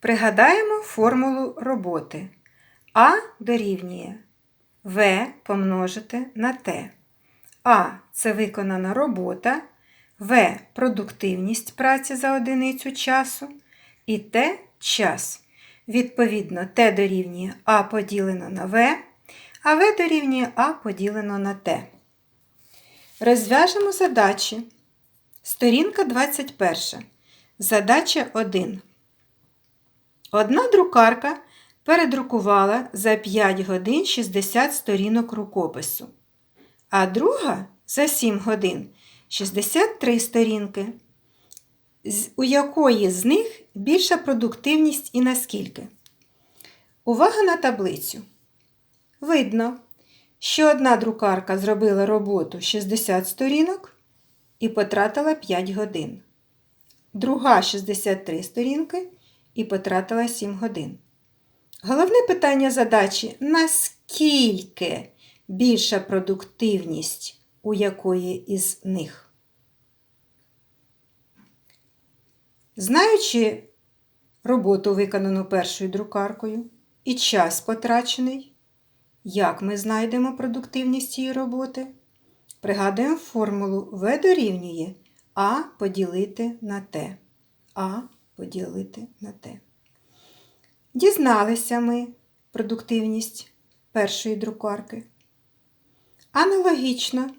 Пригадаємо формулу роботи. А дорівнює В помножити на Т. А це виконана робота, В продуктивність праці за одиницю часу і Т час. Відповідно, Т дорівнює А поділено на В, а В дорівнює А поділено на Т. Розв'яжемо задачі. Сторінка 21. Задача 1. Одна друкарка передрукувала за 5 годин 60 сторінок рукопису, а друга за 7 годин 63 сторінки. У якої з них більша продуктивність і наскільки? Увага на таблицю. Видно, що одна друкарка зробила роботу 60 сторінок і потратила 5 годин. Друга 63 сторінки і потратила 7 годин. Головне питання задачі наскільки більша продуктивність у якої із них? Знаючи роботу, виконану першою друкаркою, і час потрачений, як ми знайдемо продуктивність цієї роботи? Пригадуємо формулу В дорівнює А поділити на Т. А поділити на Т. Дізналися ми продуктивність першої друкарки. Аналогічно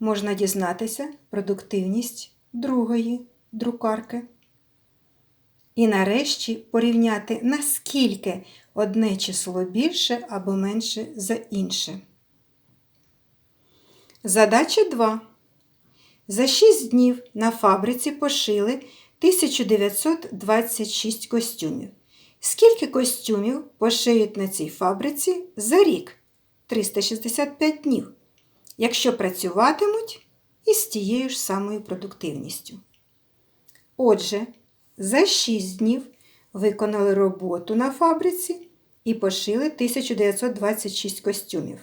можна дізнатися продуктивність другої друкарки. І нарешті порівняти, наскільки одне число більше або менше за інше. Задача 2. За 6 днів на фабриці пошили 1926 костюмів. Скільки костюмів пошиють на цій фабриці за рік? 365 днів, якщо працюватимуть із тією ж самою продуктивністю. Отже, за 6 днів виконали роботу на фабриці і пошили 1926 костюмів.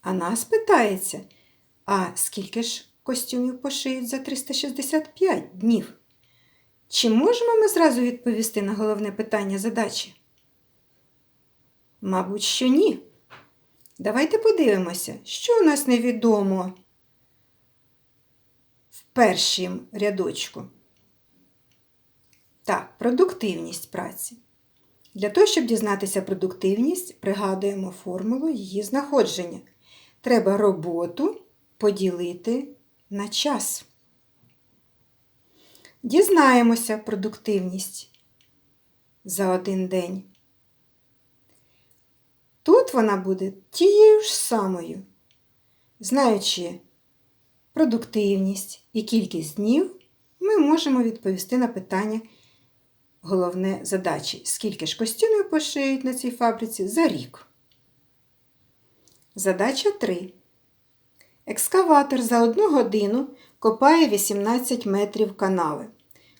А нас питається, а скільки ж костюмів пошиють за 365 днів? Чи можемо ми зразу відповісти на головне питання задачі? Мабуть, що ні. Давайте подивимося, що у нас невідомо в першім рядочку. Так, продуктивність праці. Для того, щоб дізнатися продуктивність, пригадуємо формулу її знаходження. Треба роботу поділити на час. Дізнаємося продуктивність за один день. Тут вона буде тією ж самою. Знаючи продуктивність і кількість днів, ми можемо відповісти на питання головне задачі. Скільки ж костюмів пошиють на цій фабриці за рік? Задача 3. Екскаватор за одну годину копає 18 метрів канави.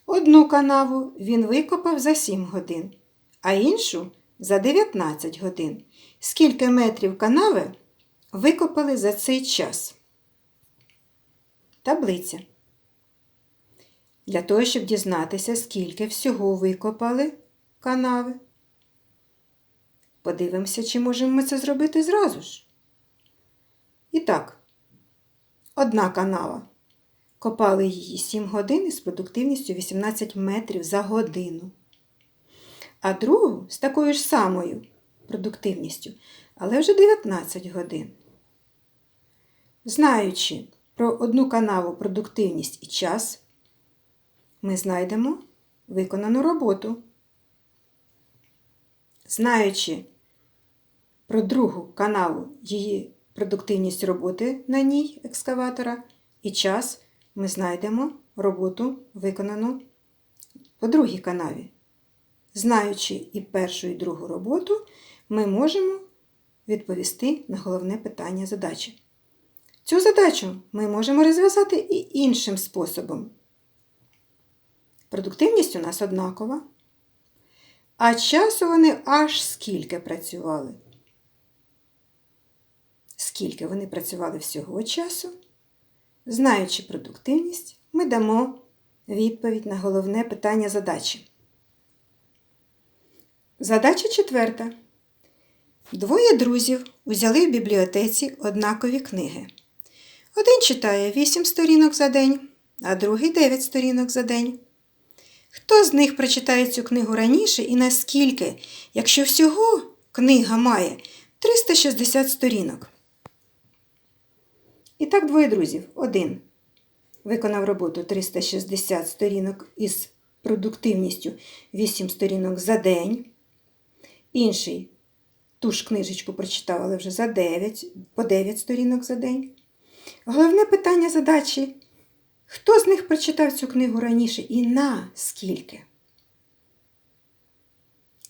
Одну канаву він викопав за 7 годин, а іншу за 19 годин. Скільки метрів канави викопали за цей час? Таблиця. Для того, щоб дізнатися, скільки всього викопали канави. Подивимося, чи можемо ми це зробити зразу ж. І так, одна канава. Копали її 7 годин із продуктивністю 18 метрів за годину. А другу з такою ж самою продуктивністю, але вже 19 годин. Знаючи про одну канаву продуктивність і час, ми знайдемо виконану роботу. Знаючи про другу канаву її продуктивність роботи на ній екскаватора і час, ми знайдемо роботу, виконану по другій канаві. Знаючи і першу, і другу роботу, ми можемо відповісти на головне питання задачі. Цю задачу ми можемо розв'язати і іншим способом. Продуктивність у нас однакова. А часу вони аж скільки працювали? Скільки вони працювали всього часу? Знаючи продуктивність, ми дамо відповідь на головне питання задачі. Задача четверта. Двоє друзів узяли в бібліотеці однакові книги. Один читає 8 сторінок за день, а другий 9 сторінок за день. Хто з них прочитає цю книгу раніше і наскільки, якщо всього книга має 360 сторінок? І так двоє друзів. Один виконав роботу 360 сторінок із продуктивністю 8 сторінок за день. Інший ту ж книжечку прочитав, але вже за 9, по 9 сторінок за день. Головне питання задачі хто з них прочитав цю книгу раніше і на скільки?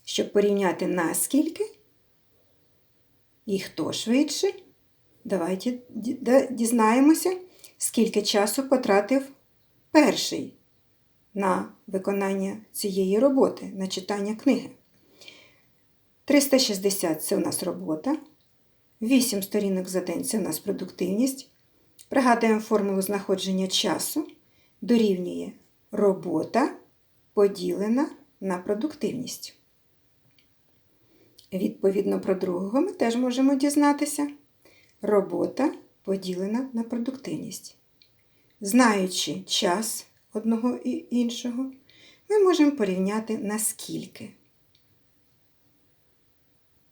Щоб порівняти на скільки і хто швидше, давайте дізнаємося, скільки часу потратив перший на виконання цієї роботи, на читання книги. 360 це у нас робота. 8 сторінок за день це у нас продуктивність. Пригадуємо формулу знаходження часу. Дорівнює робота поділена на продуктивність. Відповідно про другого ми теж можемо дізнатися. Робота поділена на продуктивність. Знаючи час одного і іншого, ми можемо порівняти наскільки.